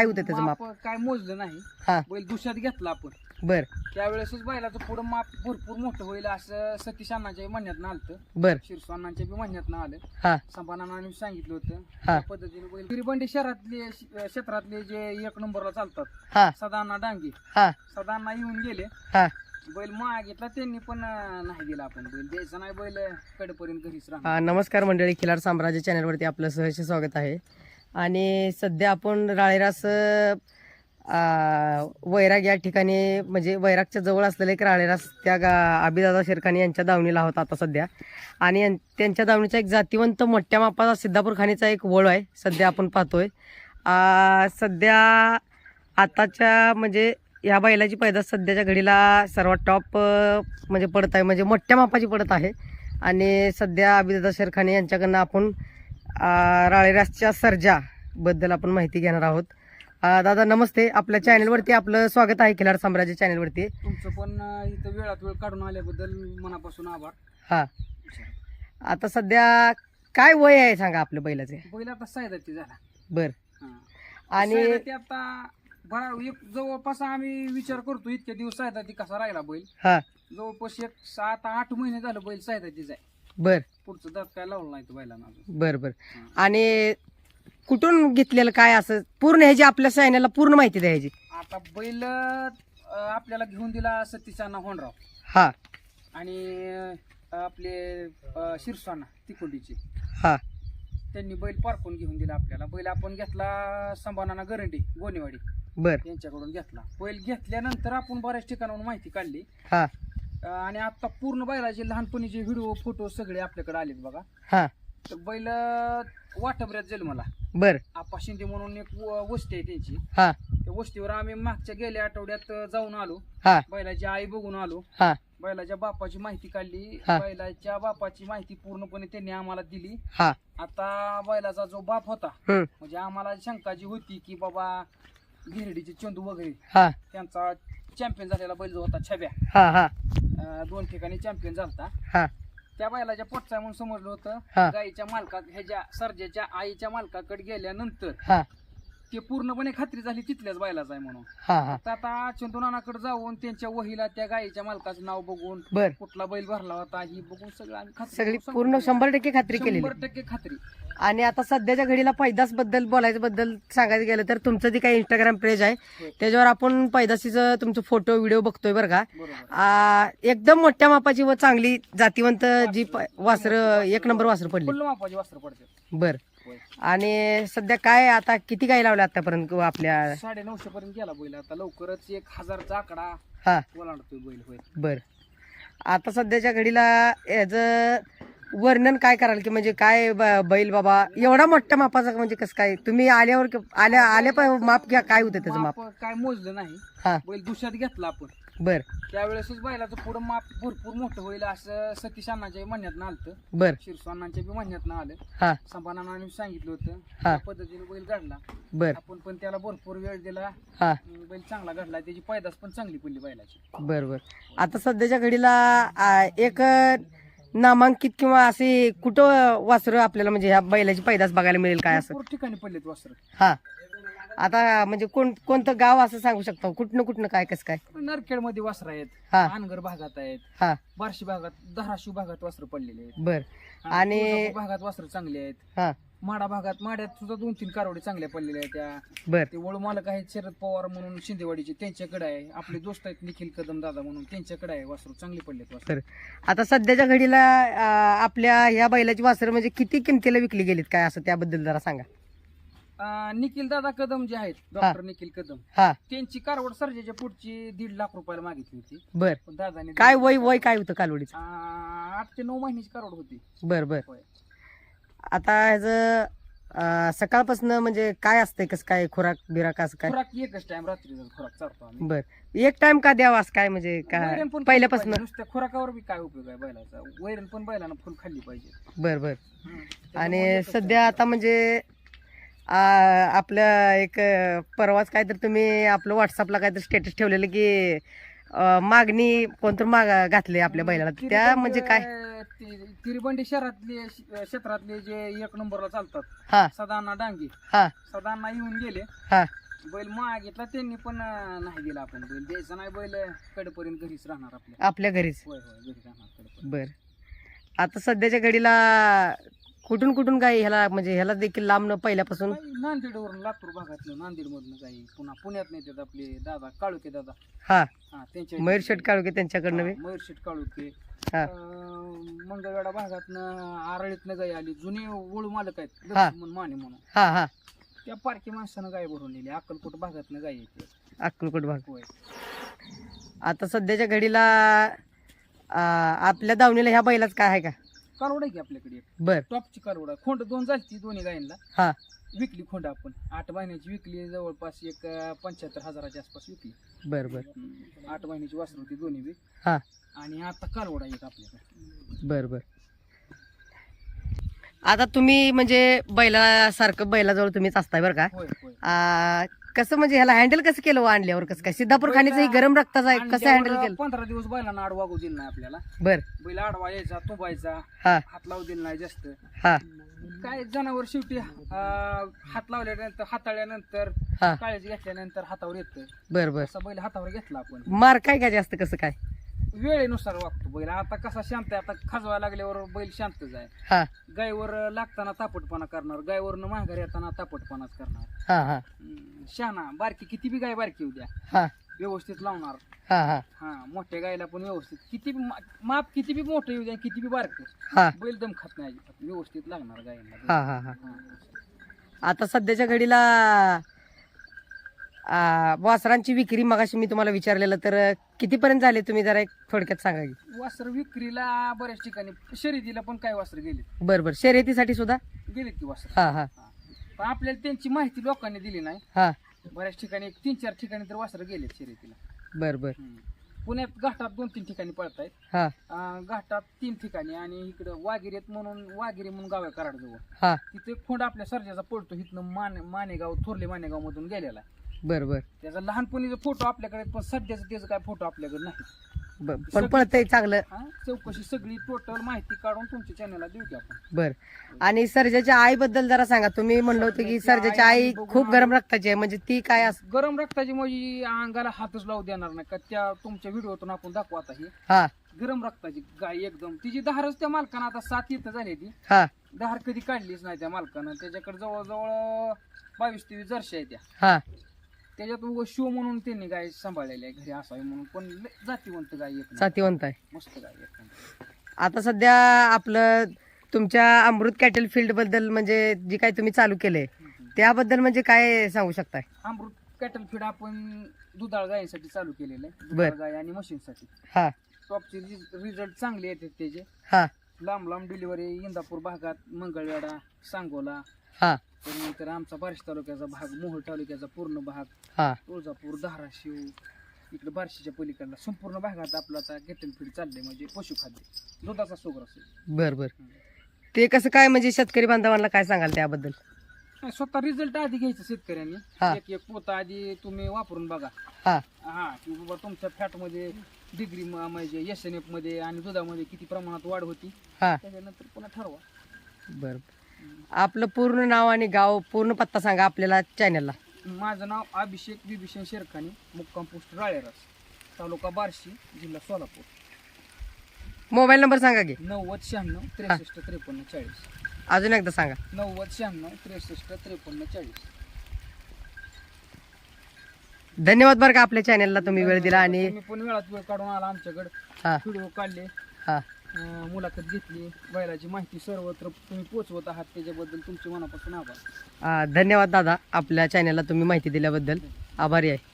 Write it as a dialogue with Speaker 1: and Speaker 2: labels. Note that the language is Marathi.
Speaker 1: काय होतं त्याचं माप
Speaker 2: माप? काय मोजलं नाही.
Speaker 1: हा.
Speaker 2: बैल दुसऱ्यात घेतला आपण.
Speaker 1: बर.
Speaker 2: त्यावेळेसच बैलाचं पुढं माप भरपूर मोठं होईल असं सतीश अण्णाच्या म्हणण्यात आलतं.
Speaker 1: बर.
Speaker 2: शिरसू अण्णांच्या बी म्हणण्यात आलं.
Speaker 1: हा.
Speaker 2: संभानाने सांगितलं होतं.
Speaker 1: हा.
Speaker 2: त्या पद्धतीने बैल गिरीबंडी शहरातले क्षेत्रातले जे एक नंबरला चालतात.
Speaker 1: हा.
Speaker 2: सदाना डांगे.
Speaker 1: हा.
Speaker 2: सदांना येऊन गेले.
Speaker 1: हा.
Speaker 2: बैल मागितला त्यांनी पण अं, नाही दिला आपण बैल. द्यायचा नाही बैल कडेपर्यंत घरीच राहणार.
Speaker 1: हा, नमस्कार मंडळी. खिलार साम्राज्य चॅनलवरती आपलं सहर्ष स्वागत आहे. आणि सध्या आपण राळेरास वैराग या ठिकाणी म्हणजे वैरागच्या जवळ असलेले एक राळेरास त्या गा अभिदादा शेरखानी यांच्या दावणीला होता आता सध्या. आणि त्यांच्या दावणीचा एक जातीवंत मोठ्या मापाचा सिद्धापूर खाणीचा एक वळ आहे सध्या आपण पाहतोय. सध्या आताच्या म्हणजे या बैलाची पैदास सध्याच्या घडीला सर्वात टॉप म्हणजे पडत आहे म्हणजे मोठ्या मापाची पडत आहे. आणि सध्या अभिदादा शेरखाने यांच्याकडनं आपण राळेरासच्या सर्जा बद्दल आपण माहिती घेणार आहोत. आ, दादा नमस्ते. आपल्या चॅनलवरती आपलं स्वागत आहे खिलार साम्राज्य चॅनलवरती.
Speaker 2: तुमचं पण इथं वेळात वेळ काढून आल्याबद्दल मनापासून आभार.
Speaker 1: हा. आता सध्या काय वय आहे सांगा आपल्या बैलाचे?
Speaker 2: बैल आता सायदाती झाला.
Speaker 1: बर.
Speaker 2: हा.
Speaker 1: आणि
Speaker 2: सायदाती आता बरा एक जवळपास आम्ही विचार करतो इतके दिवस सायदाती कसा राहिला बैल?
Speaker 1: हा.
Speaker 2: जवळपास एक सात आठ महिने झालं बैल सायदातीच आहे.
Speaker 1: बर.
Speaker 2: पुढचं दात काय लावलं नाही तो बैलानं अजून.
Speaker 1: बर बर. आणि कुठून घेतलेलं काय असं? पूर्ण ह्याची आपल्या सैन्याला पूर्ण माहिती द्यायची.
Speaker 2: आता बैल अं, आपल्याला घेऊन दिला सतीशांना होणराव
Speaker 1: हा.
Speaker 2: आणि अं, आपले अं, शिरसाना तिकोंडीचे
Speaker 1: हा.
Speaker 2: त्यांनी बैल पारखून घेऊन दिला आपल्याला. बैल आपण घेतला संभानाना गरंडी गोनेवाडी.
Speaker 1: बर.
Speaker 2: यांच्याकडून घेतला. बैल घेतल्यानंतर आपण बऱ्याच ठिकाणाहून माहिती काढली.
Speaker 1: हा.
Speaker 2: आणि आता पूर्ण बैलाचे लहानपणीचे व्हिडिओ फोटो सगळे आपल्याकडे आलेत बघा.
Speaker 1: हा.
Speaker 2: तर बैल वाटबऱ्यात जन्मला
Speaker 1: बर.
Speaker 2: आपा शिंदे म्हणून एक व- वस्ती आहे त्यांची.
Speaker 1: हा.
Speaker 2: त्या वस्तीवर आम्ही मागच्या गेल्या आठवड्यात जाऊन आलो.
Speaker 1: हा.
Speaker 2: बैलाची आई बघून आलो.
Speaker 1: हा.
Speaker 2: बैलाच्या बापाची माहिती काढली.
Speaker 1: हा.
Speaker 2: बैलाच्या बापाची माहिती पूर्णपणे त्यांनी आम्हाला दिली.
Speaker 1: हा.
Speaker 2: आता बैलाचा जो बाप होता
Speaker 1: हम्म.
Speaker 2: म्हणजे आम्हाला शंका जी होती की बाबा गिरडीचे चंदू वगैरे
Speaker 1: हा.
Speaker 2: त्यांचा चॅम्पियन झालेला बैल जो होता छब्या.
Speaker 1: हा हा.
Speaker 2: अं, दोन ठिकाणी चॅम्पियन झालता
Speaker 1: हा.
Speaker 2: त्या बैलाच्या पोटचा म्हणून समजलं होतं. गाईच्या मालका ह्याच्या सर्जेच्या आईच्या मालकाकडे गेल्यानंतर
Speaker 1: हा.
Speaker 2: ते पूर्णपणे खात्री झाली तिथल्याच बैलाचा आहे म्हणून.
Speaker 1: हा हा.
Speaker 2: आता आता चंदुनानाकडे जाऊन त्यांच्या वहीला त्या गाईच्या मालकाचं नाव बघून
Speaker 1: बर.
Speaker 2: कुठला बैल भरला होता ही बघून सगळं आम्ही खात्री
Speaker 1: सगळी
Speaker 2: करून
Speaker 1: पूर्ण. शंभर टक्के खात्री केलेली.
Speaker 2: शंभर टक्के खात्री.
Speaker 1: आणि आता सध्याच्या घडीला पैदासबद्दल बोलायचं बद्दल सांगायचं गेलं तर तुमचं जे काही इंस्टाग्राम पेज आहे
Speaker 2: होय.
Speaker 1: त्याच्यावर आपण पैदाशीचं तुमचं फोटो व्हिडिओ बघतोय बरं का.
Speaker 2: बरोबर.
Speaker 1: आ, एकदम मोठ्या मापाची व चांगली जातीवंत जी वासर एक नंबर वासर पडली.
Speaker 2: फुल्ल मापाची वस्त्र पडते
Speaker 1: बर. आणि सध्या काय आता किती गाई लावल्या आतापर्यंत आपल्या?
Speaker 2: साडे नऊशे पर्यंत गेला बैल आता. लवकरच एक हजारचा आकडा
Speaker 1: हा.
Speaker 2: ओलांडतोय बैल होय.
Speaker 1: बर. आता सध्याच्या घडीला याचं वर्णन काय कराल की म्हणजे काय ब- बैल बाबा? एवढा मोठ्या मापाचा म्हणजे कसं काय? तुम्ही आल्यावर क- आल्या आल्या पण माप घ्या काय होतं त्याचं माप?
Speaker 2: माप काय मोजलं नाही.
Speaker 1: हा.
Speaker 2: बैल दुसऱ्यात घेतला आपण.
Speaker 1: बर.
Speaker 2: त्यावेळेसच बैलाचं पुढं माप भरपूर मोठं होईल असं सतीश अण्णाच्या म्हणण्यात आलतं.
Speaker 1: बर.
Speaker 2: शिरसू अण्णांच्या बी म्हणण्यात आलं.
Speaker 1: हा.
Speaker 2: संभानाने सांगितलं होतं. त्या पद्धतीने बैल घडला.
Speaker 1: बर.
Speaker 2: आपण पण त्याला भरपूर वेळ दिला.
Speaker 1: हा.
Speaker 2: अं, बैल चांगला घडला. त्याची पैदास पण चांगली पडली बैलाची.
Speaker 1: बर बर. आता सध्याच्या घडीला आ, एक नामांकित किंवा असे कुठं वासर आपल्याला म्हणजे ह्या बैलाची पैदास बघायला मिळेल काय असं?
Speaker 2: भरपूर ठिकाणी पडलेत वस्त्र
Speaker 1: हा. आता म्हणजे कोण कोणतं गाव असं सांगू शकतो? कुठनं कुठनं काय कसं काय?
Speaker 2: नरखेडमध्ये वस्त्र आहेत
Speaker 1: हा.
Speaker 2: अनगर भागात आहेत
Speaker 1: हा.
Speaker 2: बार्शी भागात धाराशिव भागात वस्त्र पडलेले आहेत.
Speaker 1: बर. आणि-
Speaker 2: तुळजापूर भागात वस्त्र चांगले आहेत.
Speaker 1: हा.
Speaker 2: माडा भागात माड्यात सुद्धा दोन तीन कारवडी चांगल्या पडलेल्या आहेत त्या.
Speaker 1: बर.
Speaker 2: ते वळू मालक आहेत शरद पवार म्हणून शिंदेवाडीचे त्यांच्याकडे आहे. आपले दोस्त आहेत निखिल कदम दादा म्हणून त्यांच्याकडे आहे वासरू चांगले पडलेत वासरू.
Speaker 1: आता सध्याच्या घडीला आपल्या ह्या बैलाची वासरं म्हणजे किती किमतीला विकली गेलीत काय असं त्याबद्दल जरा सांगा.
Speaker 2: निखिल दादा कदम जे आहेत डॉक्टर निखिल कदम
Speaker 1: हा.
Speaker 2: त्यांची कारवड सर्जेच्या पुढची दीड लाख रुपयाला मागितली होती.
Speaker 1: बर.
Speaker 2: पण दादाने
Speaker 1: काय वय वय काय होतं कालवडीचं?
Speaker 2: आठ ते नऊ महिन्याची कारवड होती.
Speaker 1: बर बर.
Speaker 2: होय.
Speaker 1: आता ह्याचं सकाळपासून म्हणजे काय असतंय कसं काय खुराक बिराक असं काय?
Speaker 2: खुराक एकच टाइम रात्रीचा खुराक चालतो आम्ही.
Speaker 1: बर. एक टाइम का द्यावा असं काय म्हणजे काय
Speaker 2: वैरण पण
Speaker 1: पहिल्यापासून?
Speaker 2: पाहिजे. नुसत्या खुराकावर बी काय उपयोग आहे बैलाचा? वैरण पण बैलानं फुल खाल्ली पाहिजे.
Speaker 1: बर बर.
Speaker 2: हम्म.
Speaker 1: आणि सध्या आता म्हणजे आपलं एक परवाच काहीतरी तुम्ही आपलं व्हॉट्सअपला काहीतरी स्टेटस ठेवलेलं की मागणी कोणतं माग घातले आपल्या बैलाला? त्या म्हणजे काय?
Speaker 2: तिरीबंडी शहरातले क्षेत्रातले जे एक नंबरला चालतात
Speaker 1: हा.
Speaker 2: सदाना डांगे.
Speaker 1: हा.
Speaker 2: सदांना येऊन गेले.
Speaker 1: हा.
Speaker 2: बैल मागितला त्यांनी पण नाही दिला आपण बैल. द्यायचा नाही बैल कडेपर्यंत घरीच राहणार आपल्या.
Speaker 1: आपल्या घरीच. बर. आता सध्याच्या घडीला कुठून कुठून गाई ह्याला म्हणजे ह्याला देखील लांबनं पहिल्यापासून?
Speaker 2: नांदेडवरून लातूर भागातलं नांदेड मधनं काही पुन्हा पुण्यात नेतात आपले दादा काळुके दादा.
Speaker 1: हा.
Speaker 2: हा त्यांच्या
Speaker 1: मयूर शेट काळके त्यांच्याकडनं बी?
Speaker 2: मयूर शेट काळुके.
Speaker 1: हा.
Speaker 2: अं, मंगळवेढा भागातनं आरळीतनं गाय आली जुने वळू मालक आहेत
Speaker 1: हा.
Speaker 2: लक्ष्मण माने म्हणून.
Speaker 1: हा हा.
Speaker 2: त्या पारखी माणसानं गाय भरून नेली अक्कलकोट भागातनं गाय येते.
Speaker 1: अक्कलकोट भाग.
Speaker 2: होय.
Speaker 1: आता सध्याच्या घडीला आ, आपल्या दावणीला ह्या बैलाच काय आहे का?
Speaker 2: कालवड आहे की आपल्याकडे एक.
Speaker 1: बर.
Speaker 2: टॉपची कालवड आहे. खोंड दोन झाली दोन्ही गायींना.
Speaker 1: हा.
Speaker 2: विकली खोंड आपण. आठ महिन्याची विकली जवळपास एक पंच्याहत्तर हजाराच्या आसपास विकली.
Speaker 1: बर बर.
Speaker 2: हम्म. आठ महिन्याची वासरू होती दोन्ही बी.
Speaker 1: हा.
Speaker 2: आणि आता कालवड आहे एक आपल्याकडे.
Speaker 1: बर बर. आता तुम्ही म्हणजे बैलासारखं बैलाजवळ तुम्हीच असताय बरं का?
Speaker 2: होय होय.
Speaker 1: आ, कसं म्हणजे ह्याला हँडल कसं केलं हो आणल्यावर? कसं काय सिद्धापूर खाणीचं ही गरम रक्ताचं आहे कसं हँडल केलं?
Speaker 2: पंधरा दिवस बैलांना आड वागू दिलं नाही आपल्याला.
Speaker 1: बर.
Speaker 2: बैल आडवा यायचा तुंबायचा
Speaker 1: हा.
Speaker 2: हात लावू दिला नाही जास्त.
Speaker 1: हा.
Speaker 2: काय जनावर शेवटी अं, हात लावल्यानंतर हाताळल्यानंतर
Speaker 1: हा.
Speaker 2: काळजी घेतल्यानंतर हातावर येतं.
Speaker 1: बर बर.
Speaker 2: असा बैल हातावर घेतला आपण.
Speaker 1: मार काय काय जास्त कसं काय?
Speaker 2: वेळेनुसार वागतो बैल. आता कसा शांत आहे आता खाजवायला लागल्यावर बैल शांतच आहे.
Speaker 1: हा.
Speaker 2: गायवर लागताना तापटपणा करणार गायवरनं माघारी येताना तापटपणाच करणार.
Speaker 1: हा हा.
Speaker 2: हम्म, शहाणा बारकी किती बी गाय बारकी उद्या
Speaker 1: हा.
Speaker 2: व्यवस्थित लावणार.
Speaker 1: हा हा.
Speaker 2: हा मोठ्या गायला पण व्यवस्थित. किती बी मा- माप किती बी मोठं येऊ द्या किती बी बारक.
Speaker 1: हा.
Speaker 2: बैल दम खात नाही अजिबात. व्यवस्थित लागणार गायला
Speaker 1: हा हा हा.
Speaker 2: हा.
Speaker 1: आता सध्याच्या घडीला वासरांची विक्री मगाशी मी तुम्हाला विचारलेलं तर कितीपर्यंत झाले तुम्ही जरा एक थोडक्यात सांगा की?
Speaker 2: वासर विक्रीला बऱ्याच ठिकाणी शर्यतीला पण काय वासर गेले
Speaker 1: बर बर. शर्यतीसाठी सुद्धा?
Speaker 2: गेलेत की वासर.
Speaker 1: हा हा.
Speaker 2: पण आपल्याला त्यांची माहिती लोकांनी दिली नाही.
Speaker 1: हा.
Speaker 2: बऱ्याच ठिकाणी एक तीन चार ठिकाणी तर वासर गेलेत शर्यतीला.
Speaker 1: बर बर.
Speaker 2: हम्म. पुण्यात घाटात दोन तीन ठिकाणी पळतायत
Speaker 1: हा.
Speaker 2: अं, घाटात तीन ठिकाणी आणि इकडं वागिरीत म्हणून वागिरी म्हणून गाव आहे कराडजवळ.
Speaker 1: हा.
Speaker 2: तिथे खोंड आपल्या सर्जाचा पडतो. इथनं माने मानेगाव थोरले मानेगाव मधून गेलेला. आहे.
Speaker 1: बर बर
Speaker 2: त्याचा लहानपणीचा फोटो आपल्याकडे आहेत, पण सध्याचा त्याचा काय फोटो आपल्याकडे नाही.
Speaker 1: बर पण पळतंय चांगलं.
Speaker 2: हा चौकशी सगळी टोटल माहिती काढून तुमच्या चॅनलला देऊ की आपण.
Speaker 1: बर. आणि सर्जाच्या आईबद्दल जरा सांगा. तुम्ही म्हणलं होतं की सर्जाची आई खूप गरम रक्ताची आहे. म्हणजे ती काय अस
Speaker 2: गरम रक्ताची म्हणजे अंगाला हातच लावू देणार नाही. का त्या तुमच्या व्हिडिओतून आपण दाखवू आता ही.
Speaker 1: हा.
Speaker 2: गरम रक्ताची गाय एकदम. तिची दहारच त्या मालकानं आता सात इथं झाली ती.
Speaker 1: हा.
Speaker 2: दहार कधी काढलीच नाही त्या मालकानं. त्याच्याकडे जवळजवळ बावीस तेवीस जर्शी आहे त्या.
Speaker 1: हा.
Speaker 2: त्याच्यात उगं शिव म्हणून त्यांनी गाय सांभाळलेली आहे घरी असावी म्हणून पण लय जातीवंत गाय एक नंबर.
Speaker 1: सातीवंत आहे
Speaker 2: मस्त गाय एक नंबर.
Speaker 1: आता सध्या आपलं तुमच्या अमृत कॅटल फील्डबद्दल म्हणजे जी काही तुम्ही चालू केलंय
Speaker 2: हम्म.
Speaker 1: त्याबद्दल म्हणजे काय सांगू शकताय
Speaker 2: अमृत कॅटल फीड आपण दुधाळ गायीसाठी चालू केलेलं आहे
Speaker 1: बर.
Speaker 2: दुधाळ गाय आणि म्हशींसाठी
Speaker 1: हा
Speaker 2: टॉपचे रिझल्ट चांगले येतात त्याचे
Speaker 1: हा
Speaker 2: लांब लांब डिलिव्हरी इंदापूर भागात मंगळवेढा सांगोला
Speaker 1: हा.
Speaker 2: त्यानंतर आमचा बार्शी तालुक्याचा भाग मोहोळ तालुक्याचा पूर्ण भाग
Speaker 1: हा.
Speaker 2: तुळजापूर धाराशिव इकडे बार्शीच्या पलीकडला संपूर्ण भागात आपला आता कॅटल फीड चाललंय म्हणजे पशुखाद्य दुधाचा सुगर असेल.
Speaker 1: बर बर. ते कसं काय म्हणजे शेतकरी बांधवांना काय सांगाल त्याबद्दल?
Speaker 2: नाही, स्वतः रिझल्ट आधी घ्यायचं शेतकऱ्यांनी. एक एक पोता आधी तुम्ही वापरून बघा.
Speaker 1: हा.
Speaker 2: हा की बाबा तुमच्या फॅटमध्ये डिग्री म्हणजे एस एन एफमध्ये आणि दुधामध्ये किती प्रमाणात वाढ होती.
Speaker 1: हा.
Speaker 2: त्याच्यानंतर पुन्हा ठरवा.
Speaker 1: बर. आपलं पूर्ण नाव आणि गाव पूर्ण पत्ता सांगा आपल्याला चॅनलला
Speaker 2: माझं नाव अभिषेक बिभीषण शेरखानी मुक्काम पोस्ट राळेरास तालुका बार्शी जिल्हा सोलापूर.
Speaker 1: मोबाईल नंबर सांगा की.
Speaker 2: नव्वद शहाण्णव त्रेसष्ट त्रेपन्न चाळीस.
Speaker 1: अजून एकदा सांगा.
Speaker 2: नव्वद शहाण्णव त्रेसष्ट त्रेपन्न चाळीस.
Speaker 1: धन्यवाद बरं का आपल्या चॅनलला तुम्ही वेळ दिला आणि
Speaker 2: तुम्ही पण वेळात वेळ काढून आला आमच्याकडे.
Speaker 1: हा.
Speaker 2: व्हिडिओ काढले.
Speaker 1: हा.
Speaker 2: मुलाखत घेतली. बैलाची माहिती सर्वत्र तुम्ही पोचवत आहात. त्याच्याबद्दल तुमचे मनापासून आभार.
Speaker 1: धन्यवाद दादा. आपल्या चॅनलला तुम्ही माहिती दिल्याबद्दल. आभारी आहे.